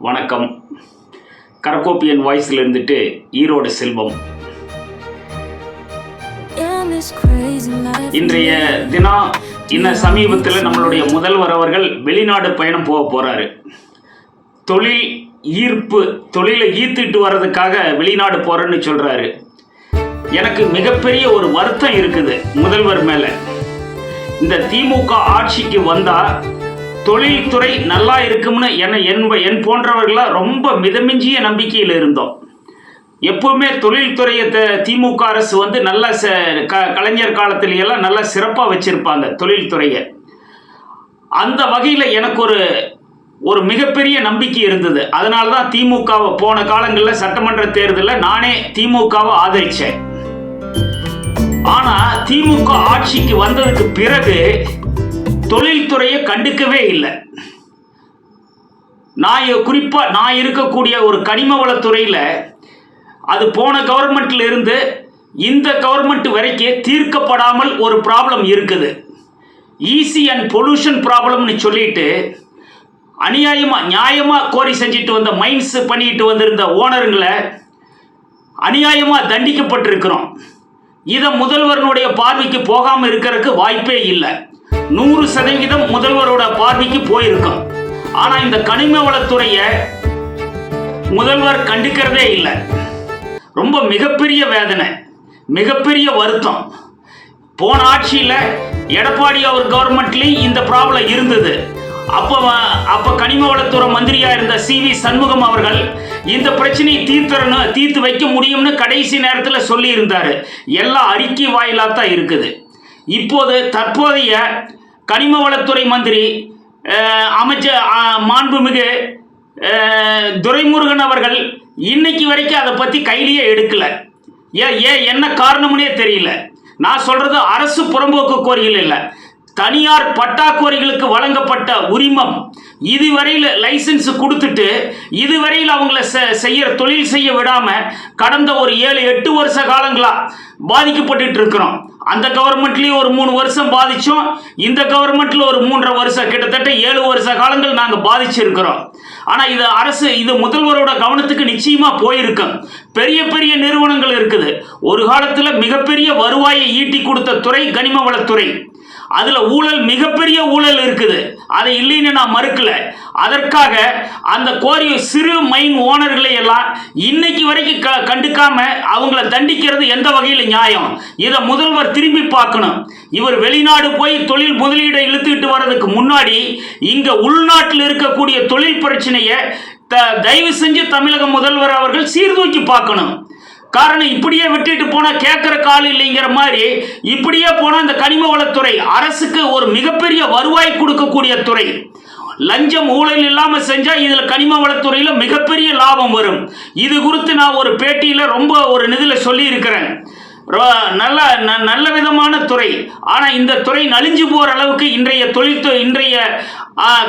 வணக்கம். கரக்கோப்பியன் வாய்ஸில் இருந்துட்டு ஈரோடு செல்வம். இன்றைய தினம் இன்னும் சமீபத்தில் நம்மளுடைய முதல்வர் அவர்கள் வெளிநாடு பயணம் போக போகிறாரு தொழில் ஈர்ப்பு தொழிலை ஈர்த்துட்டு வர்றதுக்காக வெளிநாடு போகிறேன்னு சொல்கிறாரு எனக்கு மிகப்பெரிய ஒரு வருத்தம் இருக்குது முதல்வர் மேலே. இந்த திமுக ஆட்சிக்கு வந்தால் தொழில்துறை நல்லா இருக்கும்னு என என் என் போன்றவர்களாக ரொம்ப மிதமிஞ்சிய நம்பிக்கையில் இருந்தோம். எப்பவுமே தொழில்துறையை த- திமுக அரசு வந்து நல்ல ச க கலைஞர் காலத்திலையெல்லாம் நல்லா சிறப்பாக வச்சுருப்பாங்க தொழில்துறையை. அந்த வகையில் எனக்கு ஒரு ஒரு மிகப்பெரிய நம்பிக்கை இருந்தது. அதனால தான் திமுகவை போன காலங்களில் சட்டமன்ற தேர்தலில் நானே திமுகவை ஆதரித்தேன் ஆனால் திமுக ஆட்சிக்கு வந்ததுக்கு பிறகு தொழில்துறையை கண்டுக்கவே இல்லை. நான் குறிப்பாக நான் இருக்கக்கூடிய ஒரு கனிம வளத்துறையில் அது போன கவர்மெண்ட்ல இருந்து இந்த கவர்மெண்ட் வரைக்கும் தீர்க்கப்படாமல் ஒரு ப்ராப்ளம் இருக்குது. ஈஸி அண்ட் பொல்யூஷன் ப்ராப்ளம்னு சொல்லிட்டு அநியாயமாக நியாயமாக கோரி செஞ்சுட்டு வந்த மைன்ஸ் பண்ணிட்டு வந்திருந்த ஓனருங்களை அநியாயமாக தண்டிக்கப்பட்டிருக்கிறோம். இதை முதல்வரனுடைய பார்வைக்கு போகாமல் இருக்கிறதுக்கு வாய்ப்பே இல்லை. நூறு சதவீதம் முதல்வரோட பார்வைக்கு போயிருக்கும். ஆனால் இந்த கனிம வளத்துறையை முதல்வர் கண்டுக்கிறதே இல்லை. ரொம்ப மிகப்பெரிய வேதனை மிகப்பெரிய வருத்தம். போன ஆட்சியில் எடப்பாடி அவர் கவர்மெண்ட்லேயும் இந்த ப்ராப்ளம் இருந்தது. அப்போ அப்போ கனிம வளத்துறை மந்திரியாக இருந்த சி வி சண்முகம் அவர்கள் இந்த பிரச்சனையை தீர்த்தரணும் தீர்த்து வைக்க முடியும்னு கடைசி நேரத்தில் சொல்லியிருந்தார். எல்லாம் அறிக்கை வாயிலாக தான் இருக்குது. இப்போது தற்போதைய கனிம வளத்துறை மந்திரி அமைச்சர் மாண்புமிகு துரைமுருகன் அவர்கள் இன்னைக்கு வரைக்கும் அதை பற்றி கையிலேயே எடுக்கலை. ஏன் ஏன் என்ன காரணம்னே தெரியல. நான் சொல்கிறது அரசு புறம்போக்கு கோரிகள் இல்லை. தனியார் பட்டாக்கோரிகளுக்கு வழங்கப்பட்ட உரிமம் இதுவரையில் லைசன்ஸ் கொடுத்துட்டு இதுவரையில் அவங்கள செ- தொழில் செய்ய விடாமல் கடந்த ஒரு ஏழு எட்டு வருஷ காலங்களாக பாதிக்கப்பட்டு இருக்கிறோம். அந்த கவர்மெண்ட்லேயும் ஒரு மூணு வருஷம் பாதித்தோம் இந்த கவர்மெண்ட்டில் ஒரு மூன்றரை வருஷம் கிட்டத்தட்ட ஏழு வருஷ காலங்கள் நாங்கள் பாதிச்சிருக்கிறோம். ஆனால் இது அரசு இது முதல்வரோட கவனத்துக்கு நிச்சயமாக போயிருக்கும் பெரிய பெரிய நிறுவனங்கள் இருக்குது. ஒரு காலத்தில் மிகப்பெரிய வருவாயை ஈட்டி கொடுத்த துறை கனிம வளத்துறை அதில் ஊழல் மிகப்பெரிய ஊழல் இருக்குது. அதை இல்லைன்னு நான் மறுக்கல. அதற்காக அந்த கோரிய சிறு மைன் ஓனர்களை எல்லாம் இன்னைக்கு வரைக்கும் க கண்டுக்காம அவங்கள தண்டிக்கிறது எந்த வகையில் நியாயம்? இதை முதல்வர் திரும்பி பார்க்கணும். இவர் வெளிநாடு போய் தொழில் முதலீடை இழுத்துக்கிட்டு வர்றதுக்கு முன்னாடி இங்கே உள்நாட்டில் இருக்கக்கூடிய தொழில் பிரச்சனையை த தயவு செஞ்சு தமிழக முதல்வர் அவர்கள் சீர்தூக்கி பார்க்கணும். காரணம் இப்படியே விட்டுட்டு போனால் கேட்குற கால் இல்லைங்கிற மாதிரி இப்படியே போனால் இந்த கனிம வளத்துறை அரசுக்கு ஒரு மிகப்பெரிய வருவாய் கொடுக்கக்கூடிய துறை. லஞ்சம் ஊழல் இல்லாமல் செஞ்சால் இதில் கனிம வளத்துறையில் மிகப்பெரிய லாபம் வரும். இது குறித்து நான் ஒரு பேட்டியில் ரொம்ப ஒரு நிதியில் சொல்லியிருக்கிறேன். நல்ல ந- நல்ல விதமான துறை. ஆனால் இந்த துறை நலிஞ்சு போகிற அளவுக்கு இன்றைய தொழில் இன்றைய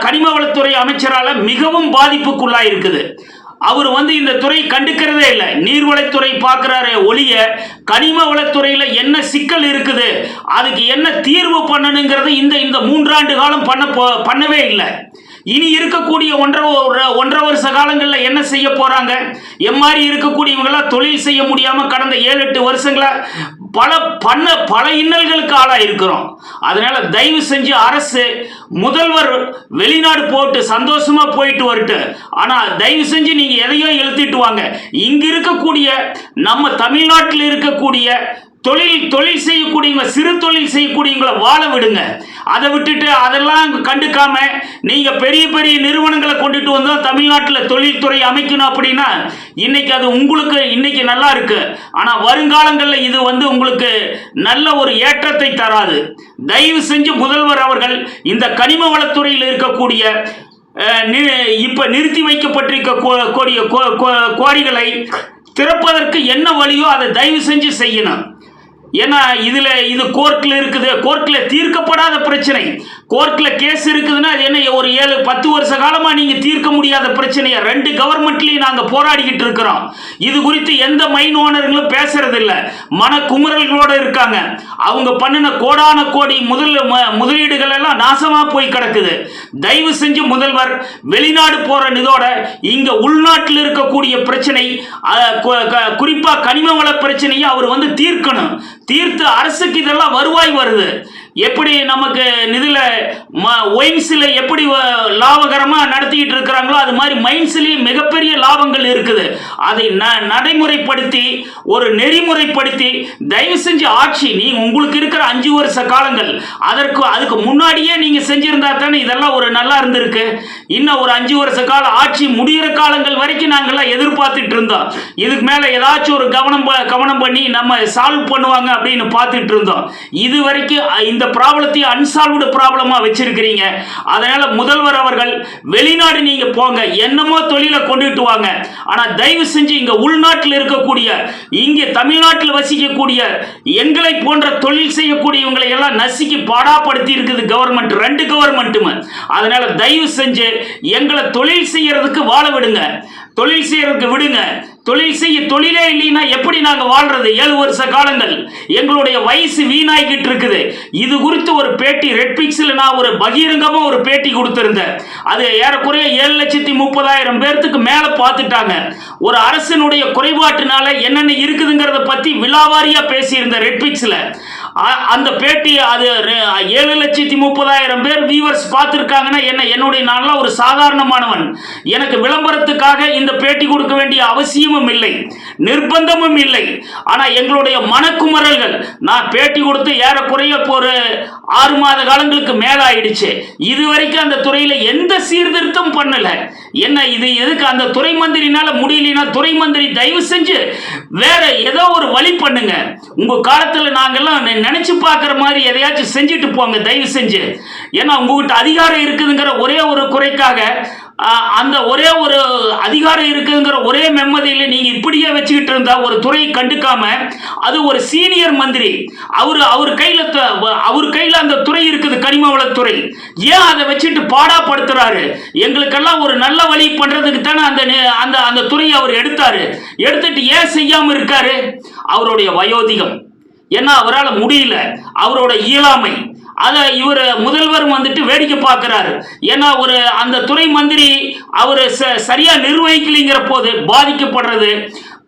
கனிம வளத்துறை அமைச்சரால் மிகவும் பாதிப்புக்குள்ளாக இருக்குது அவர் வந்து இந்த துறை கண்டுக்கிறதே இல்லை. நீர்வளத்துறை பார்க்குறாரு ஒழிய கனிம வளத்துறையில் என்ன சிக்கல் இருக்குது? அதுக்கு என்ன தீர்வு பண்ணணுங்கிறது இந்த இந்த மூன்றாண்டு காலம் பண்ண போ- பண்ணவே இல்லை. இனி இருக்கக்கூடிய ஒன்றரை ஒன்றரை வருஷ காலங்களில் என்ன செய்ய போகிறாங்க எம்மாதிரி இருக்கக்கூடியவங்களாம் தொழில் செய்ய முடியாமல் கடந்த ஏழு எட்டு வருஷங்களாக பல பண்ண பல இன்னல்களுக்கு ஆளாக இருக்கிறோம் அதனால தயவு செஞ்சு அரசு முதல்வர் வெளிநாடு போட்டு சந்தோஷமா போயிட்டு வரட்டு ஆனா தயவு செஞ்சு நீங்க எதையோ எழுத்திட்டு வாங்க. இங்க இருக்கக்கூடிய நம்ம தமிழ்நாட்டில் இருக்கக்கூடிய தொழில் தொழில் செய்யக்கூடியவங்க சிறு தொழில் செய்யக்கூடியவங்களை வாழ விடுங்க. அதை விட்டுட்டு அதெல்லாம் கண்டுக்காம நீங்க பெரிய பெரிய நிறுவனங்களை கொண்டுட்டு வந்து தமிழ்நாட்டில் தொழில்துறை அமைக்கணும் அப்படின்னா இன்னைக்கு அது உங்களுக்கு இன்னைக்கு நல்லா இருக்கு. ஆனால் வருங்காலங்களில் இது வந்து உங்களுக்கு நல்ல ஒரு ஏற்றத்தை தராது. தயவு செஞ்சு முதல்வர் அவர்கள் இந்த கனிம வளத்துறையில் இருக்கக்கூடிய இப்போ நிறுத்தி வைக்கப்பட்டிருக்க கோ- கோரிய கோ- கோ- கோரிகளை திறப்பதற்கு என்ன வழியோ அதை தயவு செஞ்சு செய்யணும். ஏன்னா இதில் இது கோர்ட்டில் இருக்குது. கோர்ட்டில் தீர்க்கப்படாத பிரச்சனை. கோர்ட்டில் கேஸ் இருக்குதுன்னா அது என்ன ஒரு ஏழு பத்து வருஷ காலமாக நீங்கள் தீர்க்க முடியாத பிரச்சனையை? ரெண்டு கவர்மெண்ட்லேயும் நாங்கள் போராடிக்கிட்டு இருக்கிறோம். இது குறித்து எந்த மைன் ஓனருங்களும் பேசுறதில்ல. மன குமுறல்களோடு இருக்காங்க. அவங்க பண்ணின கோடான கோடி முதல் ம- முதலீடுகள் எல்லாம் நாசமாக போய் கிடக்குது. தயவு செஞ்சு முதல்வர் வெளிநாடு போகிற இதோட இங்கே உள்நாட்டில் இருக்கக்கூடிய பிரச்சனை குறிப்பாக க- கனிம வள பிரச்சனையை அவர் வந்து தீர்க்கணும். தீர்த்து அரசுக்கு இதெல்லாம் வருவாய் வருது. எப்படி நமக்கு இதில் ஒயின்ஸில் எப்படி லாபகரமாக நடத்திக்கிட்டு இருக்கிறாங்களோ அது மாதிரி மைன்ஸ்லேயும் மிகப்பெரிய லாபங்கள் இருக்குது. அதை ந நடைமுறைப்படுத்தி ஒரு நெறிமுறைப்படுத்தி தயவு செஞ்சு ஆட்சி நீ உங்களுக்கு இருக்கிற அஞ்சு வருஷ காலங்கள் அதற்கு அதுக்கு முன்னாடியே நீங்கள் செஞ்சுருந்தா தானே இதெல்லாம் ஒரு நல்லா இருந்திருக்கு. இன்னும் ஒரு அஞ்சு வருஷ கால ஆட்சி முடிகிற காலங்கள் வரைக்கும் நாங்கள்லாம் எதிர்பார்த்துட்டு இருந்தோம். இதுக்கு மேலே ஏதாச்சும் ஒரு கவனம் கவனம் பண்ணி நம்ம சால்வ் பண்ணுவாங்க அப்படின்னு பார்த்துட்டு இருந்தோம். இது வரைக்கும் இந்த இந்த ப்ராப்ளத்தையும் அன்சால்வ்டு ப்ராப்ளமா வச்சிருக்கிறீங்க. அதனால் முதல்வர் அவர்கள் வெளிநாடு நீங்கள் போங்க என்னமோ தொழிலை கொண்டுட்டு வாங்க. ஆனால் தயவு செஞ்சு இங்கே உள்நாட்டில் இருக்கக்கூடிய இங்கே தமிழ்நாட்டில் வசிக்கக்கூடிய எங்களை போன்ற தொழில் செய்யக்கூடியவங்களை எல்லாம் நசுக்கி பாடாப்படுத்தி இருக்குது கவர்மெண்ட் ரெண்டு கவர்மெண்ட்டுமே அதனால் தயவு செஞ்சு எங்களை தொழில் செய்யறதுக்கு வாழ விடுங்க. தொழில் செய்யறதுக்கு விடுங்க. தொழில் செய்ய தொழிலே இல்லைன்னா எப்படி நாங்கள் வாழ்றது? ஏழு வருஷ காலங்கள். எங்களுடைய வயசு வீணாகிட்டு இருக்குது. இது குறித்து ஒரு பேட்டி ரெட் பிக்ஸில் நான் ஒரு பகிரங்கமாக ஒரு பேட்டி கொடுத்துருந்தேன். அது ஏறக்குறைய ஏழு லட்சத்தி முப்பதாயிரம் பேர்த்துக்கு மேலே பார்த்துட்டாங்க. ஒரு அரசனுடைய குறைபாட்டினால என்னென்ன இருக்குதுங்கிறத பற்றி விழாவாரியாக பேசியிருந்த ரெட் பிக்ஸில் அந்த பேட்டி அது ஏழு லட்சத்தி முப்பதாயிரம் பேர் வியூவர்ஸ் பார்த்துருக்காங்கன்னா என்ன என்னுடைய நான்லாம் ஒரு சாதாரணமானவன். எனக்கு விளம்பரத்துக்காக இந்த பேட்டி கொடுக்க வேண்டிய அவசியமும் இல்லை. நிர்பந்தமும் இல்லை. ஆனால் எங்களுடைய மனக்குமரல்கள் நான் பேட்டி கொடுத்து ஏறக்குறைய ஒரு ஆறு மாத காலங்களுக்கு மேல ஆயிடுச்சு இது வரைக்கும் அந்த துறையில் எந்த சீர்திருத்தம் பண்ணல. என்ன இது எதுக்கு அந்த துறை மந்திரினால முடியலனா துறை மந்திரி தயவு செஞ்சு வேற ஏதோ ஒரு வழி பண்ணுங்க. உங்க காலத்தில் நாங்கெல்லாம் நினைச்சு பார்க்குற மாதிரி எதையாச்சும் செஞ்சுட்டு போங்க தயவு செஞ்சு. ஏன்னா உங்ககிட்ட அதிகாரம் இருக்குதுங்கிற ஒரே ஒரு குறைக்காக அந்த ஒரே ஒரு அதிகாரம் இருக்குங்கிற ஒரே மெம்மதியில் நீங்கள் இப்படியே வச்சுக்கிட்டு இருந்தால் ஒரு துறையை கண்டுக்காம அது ஒரு சீனியர் மந்திரி. அவர் அவர் கையில் அவர் கையில் அந்த துறை இருக்குது கனிம வளத்துறை ஏன் அதை வச்சுட்டு பாடாப்படுத்துறாரு? எங்களுக்கெல்லாம் ஒரு நல்ல வழி பண்ணுறதுக்கு தானே அந்த நே- அந்த அந்த துறையை அவர் எடுத்தாரு. எடுத்துட்டு ஏன் செய்யாமல் இருக்காரு? அவருடைய வயோதிகம். ஏன்னா அவரால் முடியல. அவரோட இயலாமை. அதை இவர் முதல்வர் வந்துட்டு வேடிக்கை பார்க்குறாரு. ஏன்னா ஒரு அந்த துறை மந்திரி அவர் ச சரியாக நிர்வகிக்கலைங்கிற போது பாதிக்கப்படுறது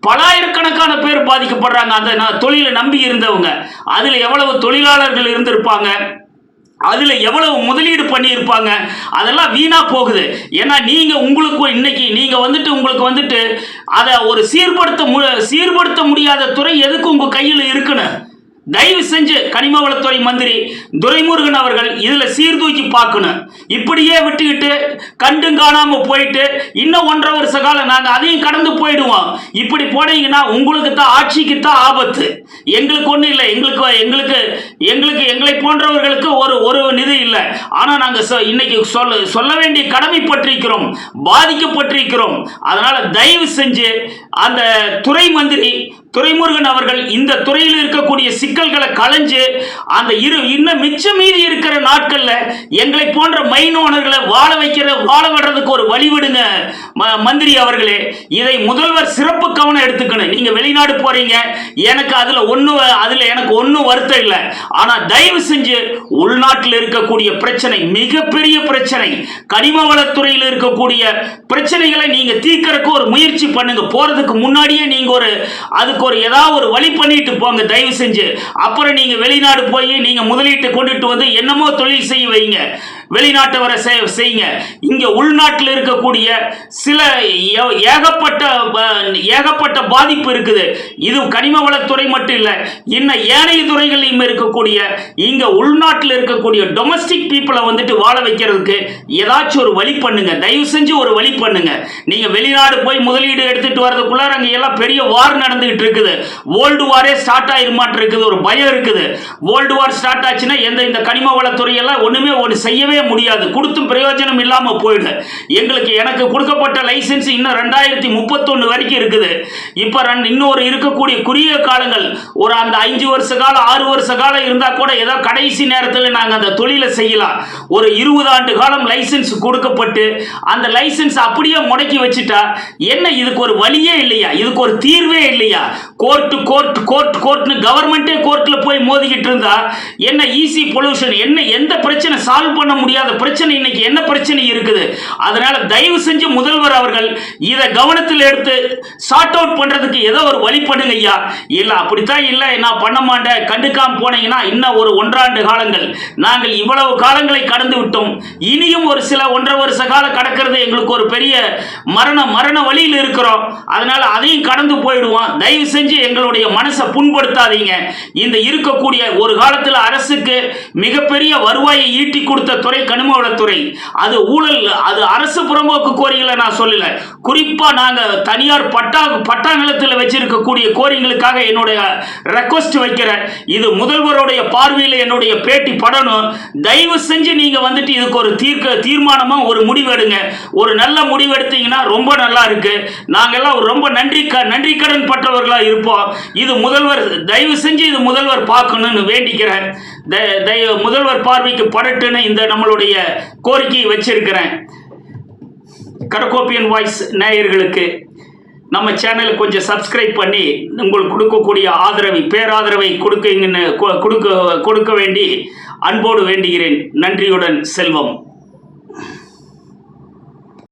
பலாயிரக்கணக்கான பேர் பாதிக்கப்படுறாங்க. அந்த நான் தொழிலை நம்பி இருந்தவங்க. அதில் எவ்வளவு தொழிலாளர்கள் இருந்திருப்பாங்க அதில் எவ்வளவு முதலீடு பண்ணியிருப்பாங்க அதெல்லாம் வீணாக போகுது. ஏன்னா நீங்கள் உங்களுக்கு இன்னைக்கு நீங்கள் வந்துட்டு உங்களுக்கு வந்துட்டு அதை ஒரு சீர்படுத்த மு சீர்படுத்த முடியாத துறை எதுக்கு உங்கள் கையில் இருக்குன்னு? தயவு செஞ்சு கனிம வளத்துறை மந்திரி துரைமுருகன் அவர்கள் இதில் சீர்தூக்கி பார்க்கணும். இப்படியே விட்டுக்கிட்டு கண்டும் காணாமல் போயிட்டு இன்னும் ஒன்றரை வருஷ காலம் நாங்கள் அதையும் கடந்து போயிடுவோம். இப்படி போனீங்கன்னா உங்களுக்கு தான் ஆட்சிக்கு தான் ஆபத்து. எங்களுக்கு ஒன்றும் இல்லை. எங்களுக்கு எங்களுக்கு எங்களுக்கு எங்களை போன்றவர்களுக்கு ஒரு ஒரு நிதி இல்லை. ஆனால் நாங்கள் இன்னைக்கு சொல்ல சொல்ல வேண்டிய கடமைப்பட்டிருக்கிறோம். பாதிக்கப்பட்டிருக்கிறோம். அதனால் தயவு செஞ்சு அந்த துறை மந்திரி துரைமுருகன் அவர்கள் இந்த துறையில் இருக்கக்கூடிய சிக்கல்களை களைஞ்சு அந்த இரு இன்னும் மிச்சம் மீதி இருக்கிற நாட்கள்ல எங்களை போன்ற மைன் ஓனர்களை வாழ வைக்கிற வாழ விடுறதுக்கு ஒரு வழி விடுங்க ம- மந்திரி அவர்களே. இதை முதல்வர் சிறப்பு கவனம் எடுத்துக்கணும். நீங்க வெளிநாடு போறீங்க எனக்கு அதுல ஒண்ணு அதுல எனக்கு ஒன்றும் வருத்தம் இல்லை. ஆனா தயவு செஞ்சு உள்நாட்டில் இருக்கக்கூடிய பிரச்சனை மிகப்பெரிய பிரச்சனை கனிம வளத்துறையில் இருக்கக்கூடிய பிரச்சனைகளை நீங்க தீர்க்கறதுக்கு ஒரு முயற்சி பண்ணுங்க. போறதுக்கு முன்னாடியே நீங்க ஒரு அதுக்கு ஒரு ஏதாவது ஒரு வழி பண்ணிட்டு போங்க தயவு செஞ்சு. அப்புறம் நீங்கள் வெளிநாடு போய் நீங்கள் முதலீட்டு கொண்டுட்டு வந்து என்னமோ தொழில் செய்ய வைங்க. வெளிநாட்டவரை செய்- செய்யுங்க. இங்க உள்நாட்டில் இருக்கக்கூடிய சில ஏ- ஏகப்பட்ட ப- ஏகப்பட்ட பாதிப்பு இருக்குது. இது கனிம வளத்துறை மட்டும் இல்லை இன்னும் ஏனைய துறைகளையும் இருக்கக்கூடிய இங்க உள்நாட்டில் இருக்கக்கூடிய டொமஸ்டிக் பீப்புளை வந்துட்டு வாழ வைக்கிறதுக்கு ஏதாச்சும் ஒரு வழி பண்ணுங்க. தயவு செஞ்சு ஒரு வழி பண்ணுங்க. நீங்க வெளிநாடு போய் முதலீடு எடுத்துட்டு வர்றதுக்குள்ள அங்க எல்லாம் பெரிய வார் நடந்துகிட்டு இருக்குது. வேர்ல்டு வாரே ஸ்டார்ட் ஆயிருமாட்டு இருக்குது. ஒரு பயம் இருக்குது. வேர்ல்டு வார் ஸ்டார்ட் ஆச்சுன்னா எந்த இந்த கனிம வளத்துறையெல்லாம் ஒண்ணுமே ஒன்று செய்யவே கொடுக்கவே முடியாது. கொடுத்தும் பிரயோஜனம் இல்லாமல் போயிடும் எங்களுக்கு எனக்கு கொடுக்கப்பட்ட லைசன்ஸ் இன்னும் ரெண்டாயிரத்தி முப்பத்தொன்று வரைக்கும் இருக்குது. இப்போ ரெண்டு இன்னொரு இருக்கக்கூடிய குறுகிய காலங்கள் ஒரு அந்த அஞ்சு வருஷ காலம் ஆறு வருஷ காலம் இருந்தால் கூட ஏதோ கடைசி நேரத்தில் நாங்கள் அந்த தொழிலை செய்யலாம். ஒரு இருபது ஆண்டு காலம் லைசன்ஸ் கொடுக்கப்பட்டு அந்த லைசன்ஸ் அப்படியே முடக்கி வச்சுட்டா என்ன இதுக்கு ஒரு வழியே இல்லையா? இதுக்கு ஒரு தீர்வே இல்லையா? கோர்ட்டு கோர்ட் கோர்ட் கோர்ட்னு கவர்மெண்ட்டே கோர்ட்டில் போய் மோதிக்கிட்டு இருந்தா என்ன ஈஸி பொல்யூஷன் என்ன எந்த பிரச்சனை சால்வ் பண்ண முடியாத பிரச்சனை இன்னைக்கு என்ன பிரச்சனை இருக்குது? அதனால தயவு செஞ்சு முதல்வர் அவர்கள் இதை கவனத்தில் எடுத்து சார்ட் அவுட் பண்றதுக்கு ஏதோ ஒரு வழி பண்ணுங்க ஐயா. இல்ல அப்படித்தான் இல்லை. நான் பண்ண மாட்டேன். கண்டுக்காம போனீங்கன்னா இன்னும் ஒரு ஒன்றாண்டு காலங்கள். நாங்கள் இவ்வளவு காலங்களை கடந்து விட்டோம். இனியும் ஒரு சில ஒன்றரை வருஷ காலம் கடக்கிறது எங்களுக்கு ஒரு பெரிய மரண மரண வழியில் இருக்கிறோம். அதனால அதையும் கடந்து போயிடுவோம். தயவு செஞ்சு எங்களுடைய மனசை புண்படுத்தாதீங்க. இந்த இருக்கக்கூடிய ஒரு காலத்தில் அரசுக்கு மிகப்பெரிய வருவாயை ஈட்டி கொடுத்த துறை கனிம வளத்துறை அது ஊழல் அது அரசு புறம்போக்கு கோரிகளை நான் சொல்லல. குறிப்பாக நாங்கள் தனியார் பட்டா பட்டா நிலத்தில் வச்சிருக்கக்கூடிய கோரிங்களுக்காக என்னுடைய ரெக்வஸ்ட் வைக்கிறேன். இது முதல்வருடைய பார்வையில் என்னுடைய பேட்டி படணும். தயவு செஞ்சு நீங்கள் வந்துட்டு இதுக்கு ஒரு தீர்க்க தீர்மானமாக ஒரு முடிவெடுங்க ஒரு நல்ல முடிவு எடுத்தீங்கன்னா ரொம்ப நல்லா இருக்கு. நாங்கெல்லாம் ஒரு ரொம்ப நன்றி க நன்றி கடன் பட்டவர்களாக இருப்போம். இது முதல்வர் தயவு செஞ்சு இது முதல்வர் பார்க்கணும்னு வேண்டிக்கிறேன். முதல்வர் பார்வைக்கு படட்டுன்னு இந்த நம்மளுடைய கோரிக்கையை வச்சிருக்கிறேன். கடகோப்பியன் வாய்ஸ் நேயர்களுக்கு நம்ம சேனலை கொஞ்சம் சப்ஸ்கிரைப் பண்ணி உங்களுக்கு கொடுக்கக்கூடிய ஆதரவை பேராதரவை கொடுக்குங்கன்னு கொ- கொடுக்க கொடுக்க வேண்டி அன்போடு வேண்டுகிறேன். நன்றியுடன் செல்வம்.